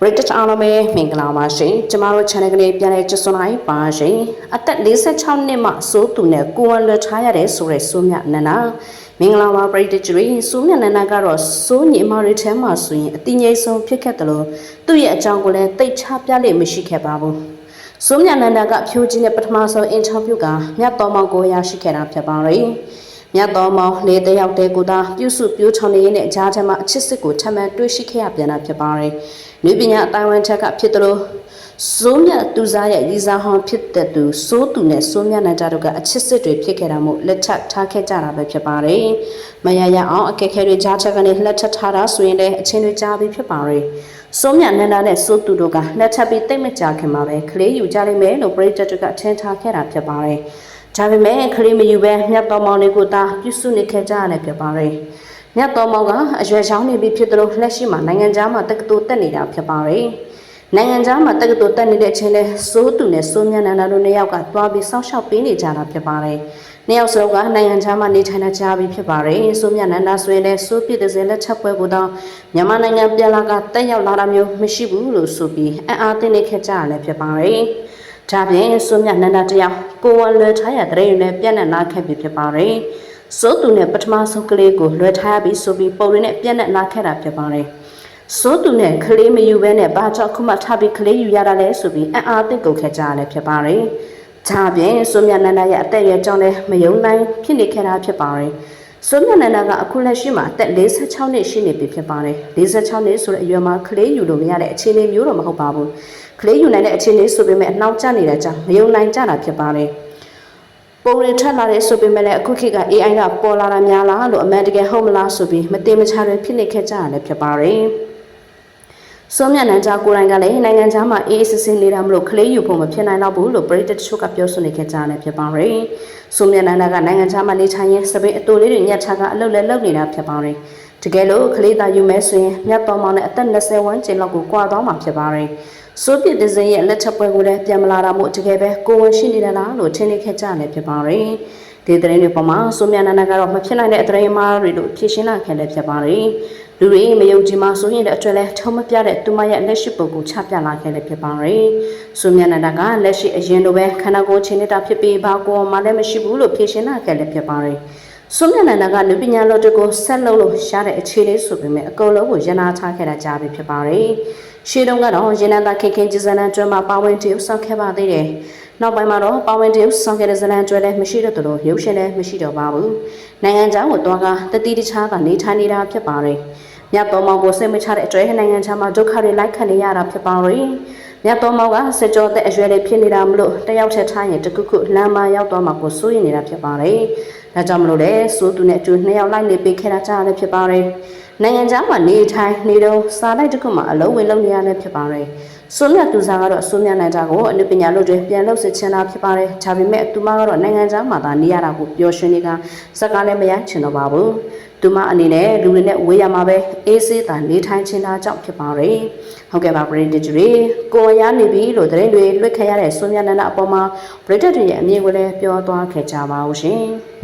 British အားလုံးပဲမင်္ဂလာပါရှင်ကျမတို့ channel ကနေပြန်လဲကြစွန်လိုက်ပါရှင်အသက်46နှစ်မှစိုးသူနဲ့ကိုယ်ဝလွတ်ထားရတဲ့ဆိုရဲစိုးမြနန္ဒာမင်္ဂလာပါ British တွေစိုးမြနန္ဒာကတော့စိုးညီမတွေထဲမှာဆိုရင်အတိငိမ့်ဆုံးဖြစ်ခဲ့တယ်လို့သူ့ရဲ့အကြောင်းကိုလည်းတိတ်ချပြလိမ့်မရှိခဲ့ပါဘူးစိုးမြနန္ဒာကဖြိုးကြီးနဲ့ပထမဆုံးအင်တာဗျူးကမြတ်တော်မောင်ကိုရရှိခဲ့တာဖြစ်ပါတယ် မြတ်တော်မောင်လေးတယောက်တည်းကိုသာပြုစုပြိုးချောင်းနေနဲ့ကြားထဲမှာအချစ်စစ်ကိုထပ်မံတွေ့ရှိခဲ့ရပြန်တာဖြစ်ပါတယ်။လူပညာအတိုင်းဝမ်ချက်ကဖြစ်တယ်လို့စိုးမြတ်သူစားရဲ့ရီစာဟောင်းဖြစ်တဲ့သူစိုးသူနဲ့စိုးမြတ်နိုင်ကြတို့ကအချစ်စစ်တွေဖြစ်ခဲ့တာမို့လက်ထပ်ထားခဲ့ကြတာပဲဖြစ်ပါတယ်။မရရအောင်အခက်အခဲတွေကြားချက်ကနေလက်ထပ်ထားတာဆိုရင်လည်းအချင်းတွေကြားပြီးဖြစ်ပါတယ်။စိုးမြတ်နန္ဒာနဲ့စိုးသူတို့ကလက်ထပ်ပြီးတိတ်မကြခင်မှာပဲကလေးယူကြလိမ့်မယ်လို့ပရိသတ်တို့ကထင်ထားခဲ့တာဖြစ်ပါတယ်။ ဒါပေမဲ့ကလေးမယူပဲမြတ်တော်မောင်လေးကိုသာပြုစုနေခဲ့ကြရတယ်ဖြစ်ပါတယ်။မြတ်တော်မောင်ကအရွယ်ချောင်းနေပြီဖြစ်သလိုလက်ရှိမှာနိုင်ငံသားမှာတက္ကသိုလ်တက်နေတာဖြစ်ပါတယ်။နိုင်ငံသားမှာတက္ကသိုလ်တက်နေတဲ့အချိန်လဲစိုးသူနဲ့စိုးမြတ်နန္ဒာတို့နှစ်ယောက်ကသွားပြီးစောင့်ရှောက်ပေးနေကြတာဖြစ်ပါတယ်။နှစ်ယောက်စလုံးကနိုင်ငံသားမှာနေထိုင်နေကြပြီဖြစ်ပါတယ်။စိုးမြတ်နန္ဒာဆိုရင်လည်းစိုးပြည့်တဲ့လက်ချက်ပွဲကိုတော့မြန်မာနိုင်ငံပြည်လာကတက်ရောက်လာတာမျိုးမရှိဘူးလို့ဆိုပြီးအံ့အားသင့်နေခဲ့ကြရလဲဖြစ်ပါတယ်။ ဒါပြင်စိုးမြတ်နန္ဒာတယောက်ကိုဝလွယ်ထားရတဲ့ရင်နဲ့ပြန့်နှံ့လာခဲ့ပြီဖြစ်ပါတယ်။စိုးသူနဲ့ပထမဆုံးကလေးကိုလွယ်ထားရပြီးဆိုပြီးပုံရင်းနဲ့ပြန့်နှံ့လာခဲ့တာဖြစ်ပါတယ်။စိုးသူနဲ့ကလေးမယူဘဲနဲ့ဘာကြောင့်ခုမှထားပြီးကလေးယူရတာလဲဆိုပြီးအံ့အားသင့်ကုန်ခဲ့ကြရလဲဖြစ်ပါတယ်။ဒါပြင်စိုးမြတ်နန္ဒာရဲ့အသက်အရွယ်ကြောင့်လည်းမယုံနိုင်ဖြစ်နေခဲ့တာဖြစ်ပါတယ်။စိုးမြတ်နန္ဒာကအခုလက်ရှိမှာအသက်46နှစ်ရှိနေပြီဖြစ်ပါတယ်။46နှစ်ဆိုတဲ့အရွယ်မှာကလေးယူလို့မရတဲ့အခြေအနေမျိုးတော့မဟုတ်ပါဘူး။ ကလေးယူနိုင်တဲ့အခြေအနေဆိုပေမဲ့အနှောင့်အယှက်နေတဲ့ကြောင့်မယုံနိုင်ကြတာဖြစ်ပါတယ်။ပုံရထက်လာတဲ့ဆိုပေမဲ့လည်းအခုခေတ်က AI ကပေါ်လာတာများလားလို့အမှန်တကယ်ဟုတ်မလားဆိုပြီးမတင်မချတွေဖြစ်နေခဲ့ကြရလည်းဖြစ်ပါတယ်။စွန်မြတ်နန်းကြားကိုယ်တိုင်ကလည်းနိုင်ငံခြားမှာအေးအေးဆေးဆေးနေတာမလို့ကလေးယူဖို့မဖြစ်နိုင်တော့ဘူးလို့ပရိသတ်တချို့ကပြောဆိုနေခဲ့ကြတယ်ဖြစ်ပါတယ်။စွန်မြတ်နန်းကနိုင်ငံခြားမှာနေထိုင်ရင်စပင်းအတူလေးတွေညက်ချကအလုပ်လဲလုပ်နေတာဖြစ်ပါတယ်။တကယ်လို့ကလေးသားယူမဲဆိုရင်မြတ်တော်မောင်နဲ့အသက်20ဝန်းကျင်လောက်ကိုကွာသွားမှာဖြစ်ပါတယ်။ စိုးပြစ်ဒဇင်ရဲ့လက်ချက်ပွဲကိုလည်းပြန်မလာတာမို့တကယ်ပဲကိုဝင်ရှိနေတယ်လားလို့ထင်နေခဲ့ကြတယ်ဖြစ်ပါတယ်။ဒီသတင်းတွေပေါ်မှာစိုးမြတ်နန်းကတော့မဖြစ်နိုင်တဲ့အသတင်းမှားတွေလို့ဖြေရှင်းလာခဲ့လည်းဖြစ်ပါတယ်။လူတွေမယုံကြည်မှဆိုရင်လည်းအတွက်လဲထုံးမပြတဲ့သူမရဲ့လက်ရှိပုံကိုချပြလာခဲ့လည်းဖြစ်ပါတယ်။ဆိုမြနန္ဒကလက်ရှိအရင်လိုပဲခန္ဓာကိုယ်ချင်းနေတာဖြစ်ပြီးဘာကိုမှလည်းမရှိဘူးလို့ဖြေရှင်းလာခဲ့လည်းဖြစ်ပါတယ်။ ဆိုမြနန္ဒကလူပညာလောတကိုဆက်လုပ်လို့ရတဲ့အခြေလေးဆိုပေမဲ့အကုန်လုံးကိုရနာထားခဲ့တာကြားပြီဖြစ်ပါတယ်။ရှေးတုန်းကတော့ရင်းနှံသာခင်ခင်ကြည်စံတဲ့ကျွမ်းမှာပါဝင်တည်ဆောက်ခဲ့ပါသေးတယ်။နောက်ပိုင်းမှာတော့ပါဝင်တည်ဆောင်ခဲ့တဲ့ဇလန်ကျွဲလည်းမရှိတော့သလိုရုပ်ရှင်လည်းမရှိတော့ပါဘူး။နိုင်ငံခြားကိုတွားကတတိတခြားကနေထိုင်နေတာဖြစ်ပါတယ်။မြတ်တော်မောင်ကိုစိတ်မချတဲ့အတွက်နိုင်ငံခြားမှာဒုက္ခတွေလိုက်ခံနေရတာဖြစ်ပါရဲ့။မြတ်တော်မောင်ကစကြောတဲ့အရွယ်လေးဖြစ်နေတာမလို့တယောက်ချက်ထားရင်တခုခုလမ်းမရောက်သွားမှာကိုစိုးရိမ်နေတာဖြစ်ပါရဲ့။ ဒါကြောင့်မလို့လေစိုးသူနဲ့အတူနှစ်ယောက်လိုက်နေပေးခဲ့တာကြားလည်းဖြစ်ပါရဲ့။နိုင်ငံခြားမှာနေထိုင်နေတော့စားလိုက်တစ်ခုမှအလုံးဝင်လုပ်နေရလည်းဖြစ်ပါရဲ့။ဆိုမြတ်သူစားကတော့ဆိုမြတ်နိုင်တာကိုအနုပညာလို့တွေပြန်လို့စစ်ချင်တာဖြစ်ပါတယ်။ဒါပေမဲ့သူမကတော့နိုင်ငံခြားမှာသာနေရတာကိုပျော်ရွှင်နေတာစကားလည်းမရချင်တော့ပါဘူး။သူမအနေနဲ့လူတွေနဲ့ဝေးရမှာပဲအေးဆေးသာနေထိုင်ချင်တာကြောင့်ဖြစ်ပါတယ်။ဟုတ်ကဲ့ပါပရိသတ်တွေကိုရနေပြီလို့သတင်းတွေလွတ်ခဲ့ရတဲ့ဆိုမြတ်နန္ဒအပေါ်မှာပရိသတ်တွေရဲ့အမြင်ကိုလည်းပြောသွားခဲ့ကြပါဦးရှင်။